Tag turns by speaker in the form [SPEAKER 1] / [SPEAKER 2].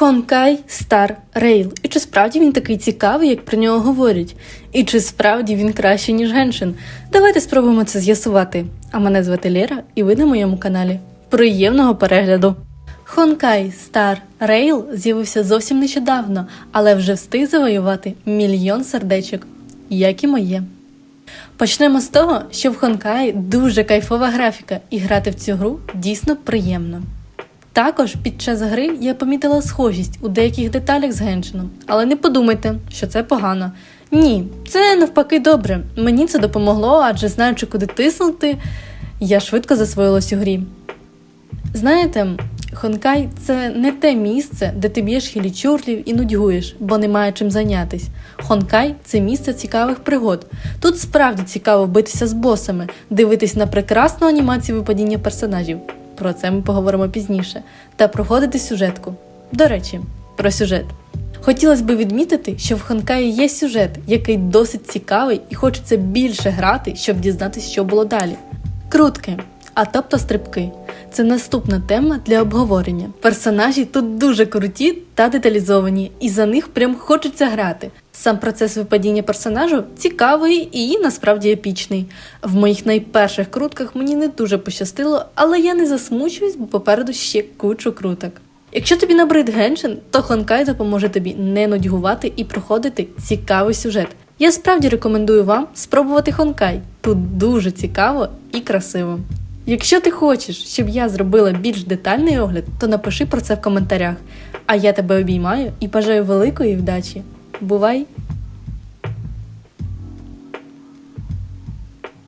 [SPEAKER 1] Honkai Star Rail. І чи справді він такий цікавий, як про нього говорять? І чи справді він краще, ніж Геншин? Давайте спробуємо це з'ясувати. А мене звати Лера, і ви на моєму каналі. Приємного перегляду! Honkai Star Rail з'явився зовсім нещодавно, але вже встиг завоювати мільйон сердечок, як і моє. Почнемо з того, що в Honkai дуже кайфова графіка, і грати в цю гру дійсно приємно. Також під час гри я помітила схожість у деяких деталях з Геншином, але не подумайте, що це погано. Ні, це навпаки добре. Мені це допомогло, адже знаючи, куди тиснути, я швидко засвоїлась у грі. Знаєте, Хонкай це не те місце, де ти б'єш хілічурлів і нудьгуєш, бо немає чим зайнятись. Хонкай це місце цікавих пригод. Тут справді цікаво битися з босами, дивитись на прекрасну анімацію випадіння персонажів. Про це ми поговоримо пізніше. Та проходити сюжетку. До речі, про сюжет. Хотілося б відмітити, що в Ханкаї є сюжет, який досить цікавий і хочеться більше грати, щоб дізнатися, що було далі. Крутки, а тобто стрибки. Це наступна тема для обговорення. Персонажі тут дуже круті та деталізовані, і за них прям хочеться грати. Сам процес випадіння персонажу цікавий і насправді епічний. В моїх найперших крутках мені не дуже пощастило, але я не засмучуюсь, бо попереду ще кучу круток. Якщо тобі набрид Геншин, то Хонкай допоможе тобі не нудьгувати і проходити цікавий сюжет. Я справді рекомендую вам спробувати Хонкай. Тут дуже цікаво і красиво. Якщо ти хочеш, щоб я зробила більш детальний огляд, то напиши про це в коментарях. А я тебе обіймаю і бажаю великої вдачі. Бувай!